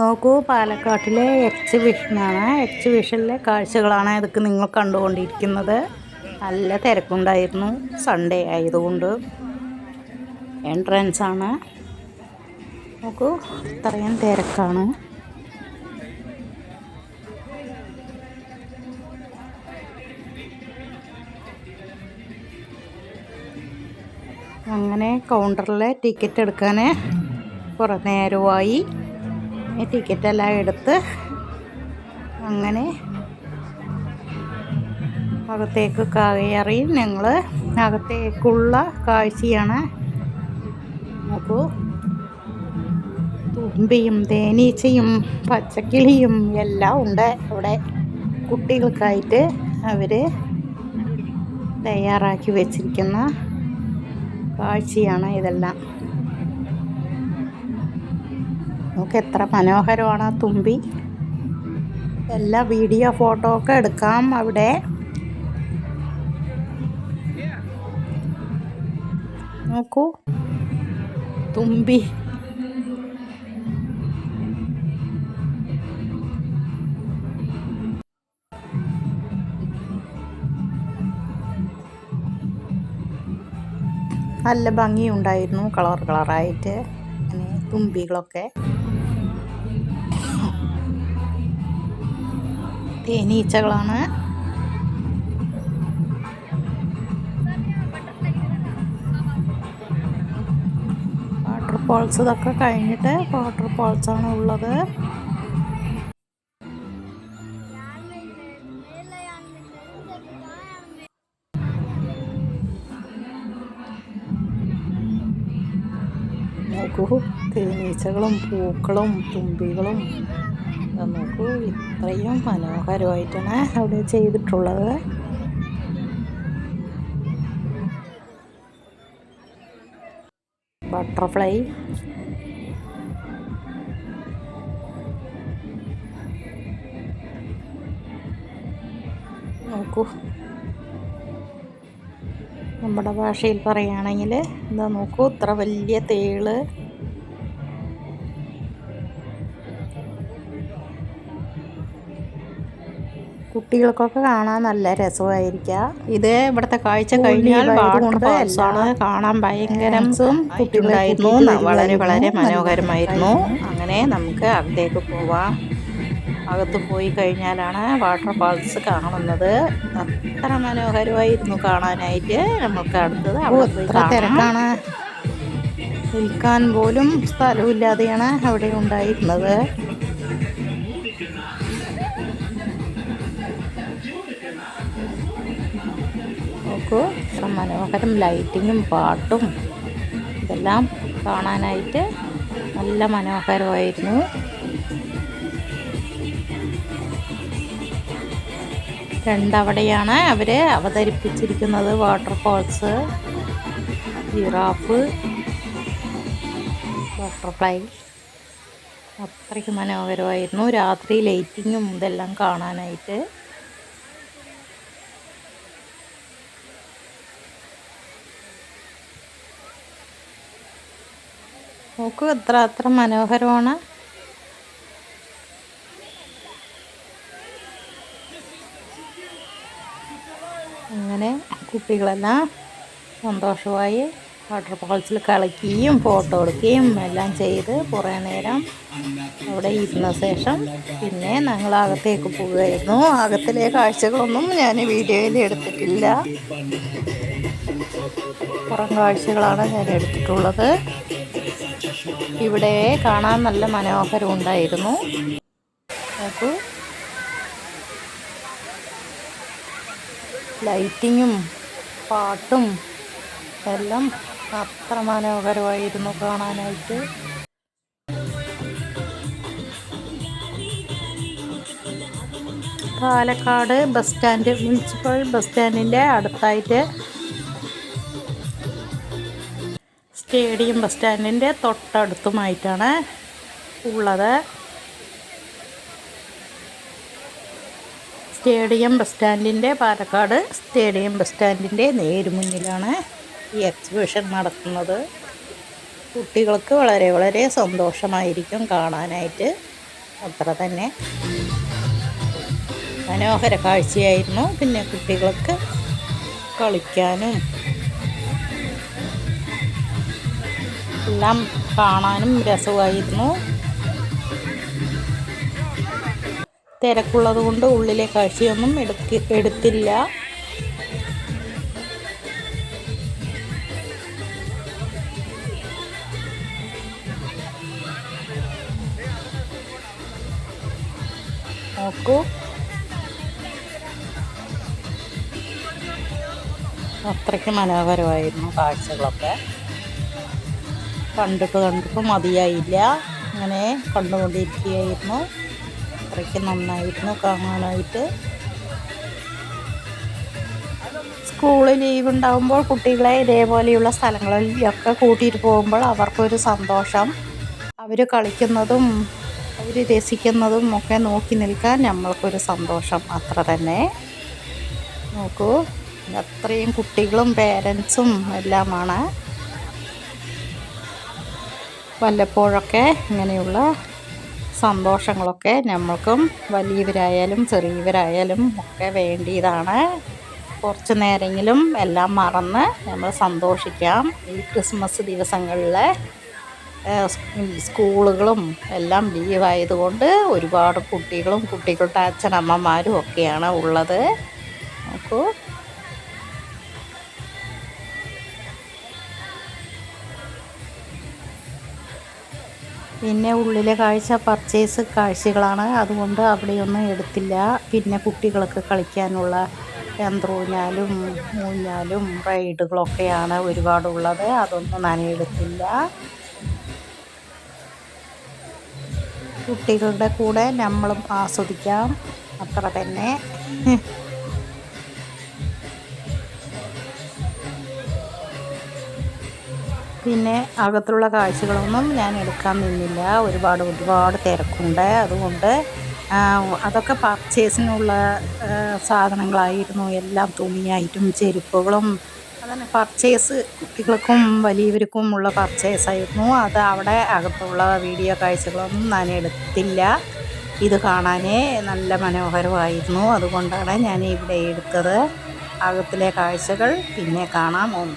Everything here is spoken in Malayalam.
നോക്കൂ പാലക്കാട്ടിലെ എക്സിബിഷനാണ് എക്സിബിഷനിലെ കാഴ്ചകളാണ് ഇതൊക്കെ നിങ്ങൾ കണ്ടുകൊണ്ടിരിക്കുന്നത്. നല്ല തിരക്കുണ്ടായിരുന്നു. സൺഡേ ആയതുകൊണ്ട് എൻട്രൻസ് ആണ്. നോക്കൂ ഇത്രയും തിരക്കാണ്. അങ്ങനെ കൗണ്ടറിലെ ടിക്കറ്റ് എടുക്കാൻ കുറേ നേരമായി. ടിക്കറ്റെല്ലാം എടുത്ത് അങ്ങനെ അകത്തേക്ക് കയറി ഞങ്ങൾ അകത്തേക്കുള്ള കാഴ്ചയാണ്. അപ്പോൾ തുമ്പിയും തേനീച്ചയും പച്ചക്കിളിയും എല്ലാം ഉണ്ട് അവിടെ. കുട്ടികൾക്കായിട്ട് അവർ തയ്യാറാക്കി വെച്ചിരിക്കുന്ന കാഴ്ചയാണ് ഇതെല്ലാം. നമുക്ക് എത്ര മനോഹരമാണ് ആ തുമ്പി. എല്ലാ വീഡിയോ ഫോട്ടോ ഒക്കെ എടുക്കാം അവിടെ. നോക്കൂ. തുമ്പി. നല്ല ഭംഗിയുണ്ടായിരുന്നു കളർ കളറായിട്ട് തുമ്പികളൊക്കെ. തേനീച്ചകളാണ് വാട്ടർ ഫോൾസ് ഇതൊക്കെ കഴിഞ്ഞിട്ട് വാട്ടർ ഫോൾസ് ആണ് ഉള്ളത്. തേനീച്ചകളും പൂക്കളും തുമ്പികളും നോക്കൂ ഇത്രയും മനോഹരമായിട്ടാണ് അവിടെ ചെയ്തിട്ടുള്ളത്. ബട്ടർഫ്ലൈ നോക്കൂ. നമ്മുടെ ഭാഷയിൽ പറയുകയാണെങ്കിൽ എന്താ നോക്കൂ ഇത്ര വലിയ തേൾ. കുട്ടികൾക്കൊക്കെ കാണാൻ നല്ല രസമായിരിക്കാം. ഇത് ഇവിടുത്തെ കാഴ്ച കഴിഞ്ഞാൽ കാണാൻ ഭയങ്കര കുട്ടികളായിരുന്നു വളരെ വളരെ മനോഹരമായിരുന്നു. അങ്ങനെ നമുക്ക് അകത്തേക്ക് പോവാം. അകത്ത് പോയി കഴിഞ്ഞാലാണ് വാട്ടർ ഫാൾസ് കാണുന്നത്. അത്ര മനോഹരമായിരുന്നു കാണാനായിട്ട്. നമുക്ക് അടുത്തത് അവിടെ തിരക്കാണ്. നിൽക്കാൻ പോലും സ്ഥലമില്ലാതെയാണ് അവിടെ ഉണ്ടായിരുന്നത്. നോക്കൂ മനോഹരം ലൈറ്റിങ്ങും പാട്ടും ഇതെല്ലാം കാണാനായിട്ട് നല്ല മനോഹരമായിരുന്നു. രണ്ടവിടെയാണ് അവർ അവതരിപ്പിച്ചിരിക്കുന്നത് വാട്ടർഫോൾസ് ജിറാഫ് ബട്ടർഫ്ലൈ അത്രയ്ക്ക് മനോഹരമായിരുന്നു. രാത്രി ലൈറ്റിങ്ങും ഇതെല്ലാം കാണാനായിട്ട്. നോക്കൂ എത്ര അത്ര മനോഹരമാണ്. അങ്ങനെ കുട്ടികളെല്ലാം സന്തോഷമായി വാട്ടർ ഫോൾസിൽ കളിക്കുകയും ഫോട്ടോ എടുക്കുകയും എല്ലാം ചെയ്ത് കുറേ നേരം അവിടെ ഇരുന്ന ശേഷം പിന്നെ ഞങ്ങൾ അകത്തേക്ക് പോവുകയായിരുന്നു അകത്തിലെ കാഴ്ചകളൊന്നും ഞാൻ വീഡിയോയിൽ എടുത്തിട്ടില്ല. പുറം കാഴ്ചകളാണ് ഞാൻ എടുത്തിട്ടുള്ളത്. ഇവിടെ കാണാൻ നല്ല മനോഹരം ഉണ്ടായിരുന്നു. നോക്കൂ ലൈറ്റിങ്ങും പാട്ടും എല്ലാം അത്ര മനോഹരമായിരുന്നു കാണാനായിട്ട്. Palakkad bus stand municipal bus സ്റ്റാൻഡിന്റെ അടുത്തായിട്ട് സ്റ്റേഡിയം ബസ് സ്റ്റാൻഡിന്റെ തൊട്ടടുത്തുമായിട്ടാണ് ഉള്ളത്. സ്റ്റേഡിയം ബസ് സ്റ്റാൻഡിന്റെ പാലക്കാട് സ്റ്റേഡിയം ബസ് സ്റ്റാൻഡിന്റെ നേരുമുന്നിലാണ് ഈ എക്സിബിഷൻ നടത്തുന്നത്. കുട്ടികൾക്ക് വളരെ വളരെ സന്തോഷമായിരിക്കും കാണാനായിട്ട്. അത്ര തന്നെ. മനോഹര കാഴ്ചയായിരുന്നു. പിന്നെ കുട്ടികൾക്ക് കളിക്കാനും എല്ലാം കാണാനും രസമായിരുന്നു. തിരക്കുള്ളത് കൊണ്ട് ഉള്ളിലെ കാഴ്ചയൊന്നും എടുക്ക എടുത്തില്ല. നോക്കൂ. അത്രയ്ക്ക് മനോഹരമായിരുന്നു കാഴ്ചകളൊക്കെ. കണ്ടിട്ട് കണ്ടിട്ട് മതിയായില്ല. അങ്ങനെ കണ്ടുകൊണ്ടിരിക്കുകയായിരുന്നു. അത്രയ്ക്ക് നന്നായിരുന്നു കാണാനായിട്ട്. സ്കൂളിൽ ലീവ് ഉണ്ടാകുമ്പോൾ കുട്ടികളെ ഇതേപോലെയുള്ള സ്ഥലങ്ങളിലൊക്കെ കൂട്ടിയിട്ട് പോകുമ്പോൾ അവർക്കൊരു സന്തോഷം. അവർ കളിക്കുന്നതും അവർ രസിക്കുന്നതും ഒക്കെ നോക്കി നിൽക്കാൻ നമ്മൾക്കൊരു സന്തോഷം അത്ര തന്നെ. നോക്കൂ അത്രയും കുട്ടികളും പേരൻസും എല്ലാമാണ്. വല്ലപ്പോഴൊക്കെ ഇങ്ങനെയുള്ള സന്തോഷങ്ങളൊക്കെ നമ്മൾക്കും വലിയവരായാലും ചെറിയവരായാലും ഒക്കെ വേണ്ടിയതാണ്. കുറച്ച് നേരമെങ്കിലും എല്ലാം മറന്ന് നമ്മൾ സന്തോഷിക്കാം. ഈ ക്രിസ്മസ് ദിവസങ്ങളിലെ സ്കൂളുകളും എല്ലാം ലീവായതുകൊണ്ട് ഒരുപാട് കുട്ടികളും കുട്ടികളുടെ അച്ഛനമ്മമാരും ഒക്കെയാണ് ഉള്ളത്. നോക്കൂ. പിന്നെ ഉള്ളിലെ കാഴ്ച പർച്ചേസ് കാഴ്ചകളാണ്. അതുകൊണ്ട് അവിടെയൊന്നും എടുത്തില്ല. പിന്നെ കുട്ടികൾക്ക് കളിക്കാനുള്ള യന്ത്രൂഞ്ഞാലും മൂഞ്ഞാലും റൈഡുകളൊക്കെയാണ് ഒരുപാടുള്ളത്. അതൊന്നും ഞാൻ എടുത്തില്ല. കുട്ടികളുടെ കൂടെ നമ്മളും ആസ്വദിക്കാം. അത്ര തന്നെ. പിന്നെ അകത്തുള്ള കാഴ്ചകളൊന്നും ഞാൻ എടുക്കാൻ നിന്നില്ല. ഒരുപാട് ഒരുപാട് തിരക്കുണ്ട്. അതുകൊണ്ട് അതൊക്കെ പർച്ചേസിനുള്ള സാധനങ്ങളായിരുന്നു. എല്ലാം തുണിയായിട്ടും ചെരുപ്പുകളും അതന്നെ പർച്ചേസ് കുട്ടികൾക്കും വലിയവർക്കും ഉള്ള പർച്ചേസായിരുന്നു അത് അവിടെ അകത്തുള്ള വീഡിയോ കാഴ്ചകളൊന്നും ഞാൻ എടുത്തില്ല. ഇത് കാണാൻ നല്ല മനോഹരമായിരുന്നു. അതുകൊണ്ടാണ് ഞാൻ ഇവിടെ എടുത്തത്. അകത്തിലെ കാഴ്ചകൾ പിന്നെ കാണാം. ഓം